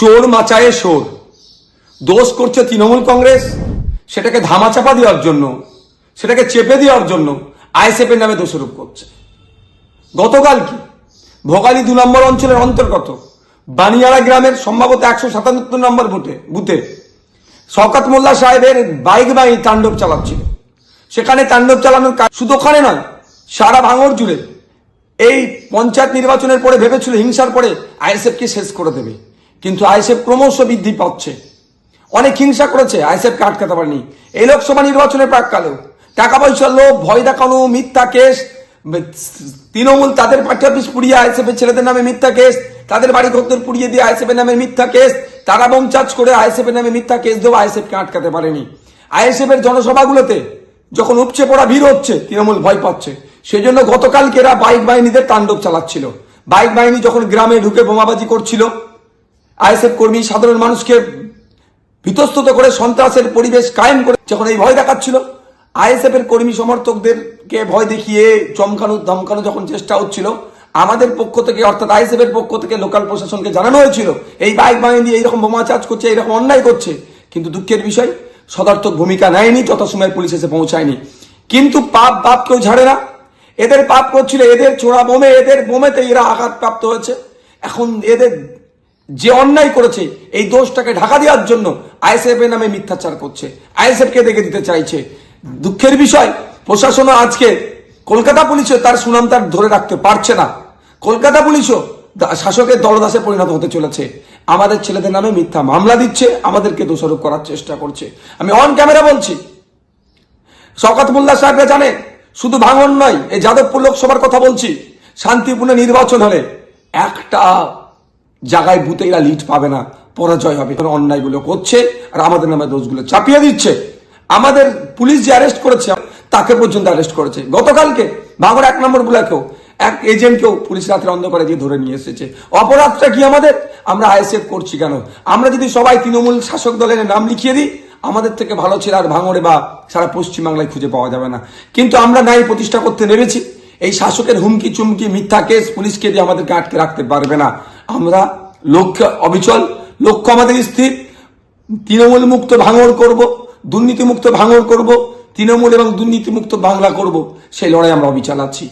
চোর মাচায়ে সোর দোষ করছে তৃণমূল কংগ্রেস, সেটাকে ধামাচাপা দেওয়ার জন্য, সেটাকে চেপে দেওয়ার জন্য আইএসএফ এর নামে দোষারোপ করছে। গতকাল কি? ভোগালী দু নম্বর অঞ্চলের অন্তর্গত বানিয়ারা গ্রামের সম্ভবত একশো সাতাত্তর নম্বর বুথে বুথে শওকাত মোল্লা সাহেবের বাইক বাহিনী তাণ্ডব চালাচ্ছিল। সেখানে তাণ্ডব চালানোর কাজ শুধু ওখানে নয়, সারা ভাঙর জুড়ে এই পঞ্চায়েত নির্বাচনের পরে ভেবেছিল হিংসার পরে আইএসএফকে শেষ করে দেবে। কিন্তু আইএসএফ ক্রমশ বৃদ্ধি পাচ্ছে। অনেক হিংসা করেছে আইএসএফকে আটকাতে পারেনি। এই লোকসভা নির্বাচনের প্রাককালেও টাকা পয়সার লোভ, ভয় দেখানো, মিথ্যা কেস, তৃণমূল তাদের পার্টি অফিস পুড়িয়ে আইএসএফ এর ছেলেদের নামে মিথ্যা কেস, তাদের বাড়ি ঘরদের পুড়িয়ে দিয়ে আইএসএফ এর নামে মিথ্যা কেস, তারা চার্জ করে আইএসএফ এর নামে মিথ্যা কেস দেবো আইএসএফ কে আটকাতে পারেনি। আইএসএফ এর জনসভাগুলোতে যখন উপচে পড়া ভিড় হচ্ছে, তৃণমূল ভয় পাচ্ছে। সেই জন্য গতকালকে এরা বাইক বাহিনীদের তাণ্ডব চালাচ্ছিল। বাইক বাহিনী যখন গ্রামে ঢুকে বোমাবাজি করছিল আইএসএফ কর্মী সাধারণ মানুষকে বিতস্তত করে সন্ত্রাসের পরিবেশ কায়েম করে যখন এই ভয় দেখাচ্ছিল, আইএসএফ এর কর্মী সমর্থকদেরকে ভয় দেখিয়ে চমকানো, ধমকানো যখন চেষ্টা হচ্ছিল, আমাদের পক্ষ থেকে, অর্থাৎ আইএসএফ এর পক্ষ থেকে লোকাল প্রশাসনকে জানানো হয়েছিল, এই বাইক বাহিনী এইরকম বোমা চার্জ করছে, এইরকম অন্যায় করছে। কিন্তু দুঃখের বিষয়, সদার্থক ভূমিকা নেয়নি, যথাসময়ে পুলিশ এসে পৌঁছায়নি। কিন্তু পাপ বাপ কেউ ঝাড়ে না। এদের পাপ করছিল, এদের ছোড়া বোমে, এদের বোমেতে এরা আঘাতপ্রাপ্ত হয়েছে। এখন এদের যে অন্যায় করেছে, এই দোষটাকে ঢাকা দেওয়ার জন্য আইএসএফ এর নামে মিথ্যাচার করছে। আইএসএফ কে দেখে দিতে চাইছে। দুঃখের বিষয়, প্রশাসনও আজকে কলকাতা পুলিশও তার সুনাম তার ধরে রাখতে পারছে না। কলকাতা পুলিশও শাসকের দলদাসে পরিণত হতে চলেছে। আমাদের ছেলেদের নামে মিথ্যা মামলা দিচ্ছে, আমাদেরকে দোষারোপ করার চেষ্টা করছে। আমি অন ক্যামেরা বলছি। শওকত মোল্লা সাহেবরা জানে, শুধু ভাঙন নয়, এই যাদবপুর লোকসভার কথা বলছি। শান্তিপূর্ণ নির্বাচন হলে একটা জায়গায় বুথে এরা লিড পাবে না, পরাজয় হবে। অন্যায়গুলো করছে আর আমাদের নামে দোষগুলো চাপিয়ে দিচ্ছে। আমাদের পুলিশ যে অ্যারেস্ট করেছে, তাকে পর্যন্ত অ্যারেস্ট করেছে। গতকালকে ভাঙর এক নম্বর বুলাকেও এক এজেন্টকেও পুলিশ রাত্রে অন্ধকারে দিয়ে ধরে নিয়ে এসেছে। অপরাধটা কি আমাদের? আমরা আইএসএফ করছি কেন? আমরা যদি সবাই তৃণমূল শাসক দলের নাম লিখিয়ে দিই, আমাদের থেকে ভালো ছেলে আর ভাঙড়ে বা সারা পশ্চিমবাংলায় খুঁজে পাওয়া যাবে না। কিন্তু আমরা ন্যায় প্রতিষ্ঠা করতে নেমেছি। এই শাসকের হুমকি চুমকি মিথ্যা কেস পুলিশকে দিয়ে আমাদেরকে আটকে রাখতে পারবে না। আমরা লক্ষ্য, অবিচল, লক্ষ্য আমাদের স্থির। তৃণমূল মুক্ত ভাঙড় করব দুর্নীতি মুক্ত ভাঙড় করব, তৃণমূল এবং দুর্নীতি মুক্ত বাংলা করব, সেই লড়াই আমরা অবিচাল আছি।